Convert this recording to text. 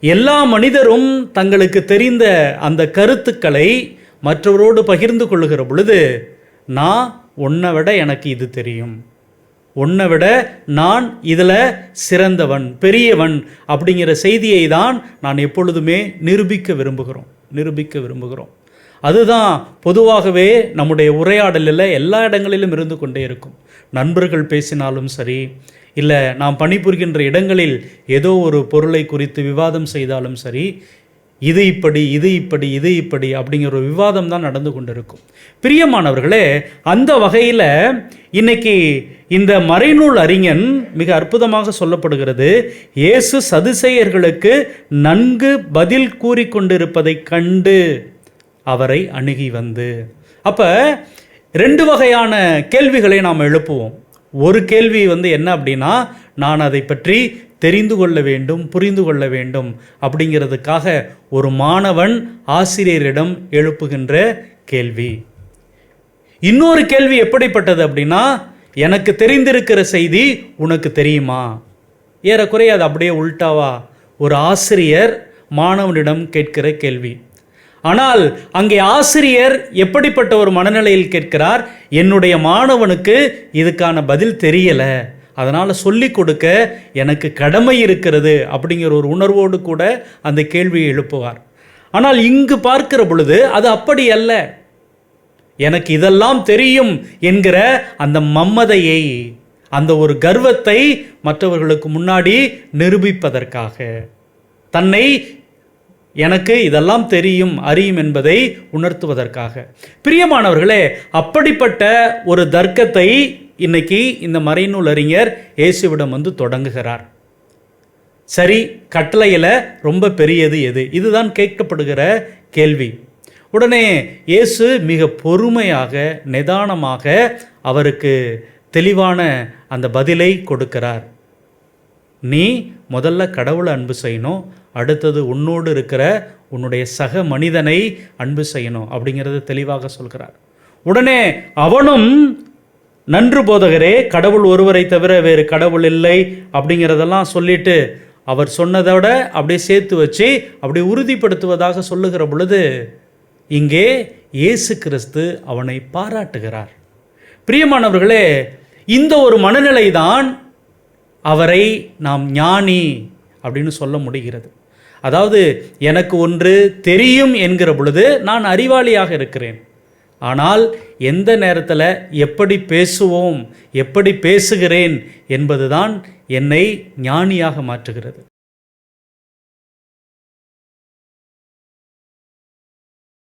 எல்லா மனிதரும் தங்களுக்கு தெரிந்த அந்த கருத்துக்களை மற்றவரோடு பகிர்ந்து கொள்ளுகிற பொழுது நான் உன்னை விட எனக்கு இது தெரியும். உன்னை விட நான் இதில் சிறந்தவன் பெரியவன் அப்படிங்கிற செய்தியை தான் நான் எப்பொழுதுமே நிரூபிக்க விரும்புகிறோம். நிரூபிக்க விரும்புகிறோம். அதுதான் பொதுவாகவே நம்முடைய உரையாடலில் எல்லா இடங்களிலும் இருந்து கொண்டே இருக்கும். நண்பர்கள் பேசினாலும் சரி இல்லை நாம் பணிபுரிகின்ற இடங்களில் ஏதோ ஒரு பொருளை குறித்து விவாதம் செய்தாலும் சரி இது இப்படி இது இப்படி இது இப்படி அப்படிங்கிற ஒரு விவாதம் தான் நடந்து கொண்டிருக்கும். பிரியமானவர்களே அந்த வகையில் இன்னைக்கு இந்த மறைநூல் அறிஞன் மிக அற்புதமாக சொல்லப்படுகிறது இயேசு சதுசேயர்களுக்கு நன்கு பதில் கூறி கொண்டிருப்பதை கண்டு. அவரை அணுகி வந்து. அப்போ ரெண்டு வகையான கேள்விகளை நாம் எழுப்புவோம். ஒரு கேள்வி வந்து என்ன அப்படின்னா நான் அதை பற்றி தெரிந்து கொள்ள வேண்டும் புரிந்து கொள்ள வேண்டும் அப்படிங்கிறதுக்காக ஒரு மாணவன் ஆசிரியரிடம் எழுப்புகின்ற கேள்வி. இன்னொரு கேள்வி எப்படிப்பட்டது அப்படின்னா எனக்கு தெரிந்திருக்கிற செய்தி உனக்கு தெரியுமா? ஏறக்குறைய அது அப்படியே உள்டாவா? ஒரு ஆசிரியர் மாணவனிடம் கேட்கிற கேள்வி. ஆனால் அங்கே ஆசிரியர் எப்படிப்பட்ட ஒரு மனநிலையில் கேட்கிறார்? என்னுடைய மாணவனுக்கு இதுக்கான பதில் தெரியலை. அதனால் சொல்லி கொடுக்க எனக்கு கடமை இருக்கிறது அப்படிங்கிற ஒரு உணர்வோடு கூட அந்த கேள்வியை எழுப்புவார். ஆனால் இங்கு பார்க்கிற பொழுது அது அப்படி அல்ல. எனக்கு இதெல்லாம் தெரியும் என்கிற அந்த மம்மதையை அந்த ஒரு கர்வத்தை மற்றவர்களுக்கு முன்னாடி நிரூபிப்பதற்காக. தன்னை எனக்கு இதெல்லாம் தெரியும் அறியும் என்பதை உணர்த்துவதற்காக. பிரியமானவர்களே அப்படிப்பட்ட ஒரு தர்க்கத்தை இன்னைக்கு இந்த மறைநூல் அறிஞர் இயேசுவிடம் வந்து தொடங்குகிறார். சரி கட்டளையில் ரொம்ப பெரியது எது? இதுதான் கேட்கப்படுகிற கேள்வி. உடனே இயேசு மிக பொறுமையாக நிதானமாக அவருக்கு தெளிவான அந்த பதிலை கொடுக்கிறார். நீ முதல்ல கடவுளை அன்பு செய்யணும் அடுத்தது உன்னோடு இருக்கிற உன்னுடைய சக மனிதனை அன்பு செய்யணும் அப்படிங்கிறது தெளிவாக சொல்கிறார். உடனே அவனும் நன்று போதகரே கடவுள் ஒருவரை தவிர வேறு கடவுள் இல்லை அப்படிங்கிறதெல்லாம் சொல்லிட்டு அவர் சொன்னதோட அப்படியே சேர்த்து வச்சு அப்படியே உறுதிப்படுத்துவதாக சொல்லுகிற பொழுது இங்கே இயேசு கிறிஸ்து அவனை பாராட்டுகிறார். பிரியமானவர்களே இந்த ஒரு மனநிலை தான் அவரை நாம் ஞானி அப்படின்னு சொல்ல முடிகிறது. அதாவது எனக்கு ஒன்று தெரியும் என்கிற பொழுது நான் அறிவாளியாக இருக்கிறேன். ஆனால் எந்த நேரத்தில் எப்படி பேசுவோம் எப்படி பேசுகிறேன் என்பதுதான் என்னை ஞானியாக மாற்றுகிறது.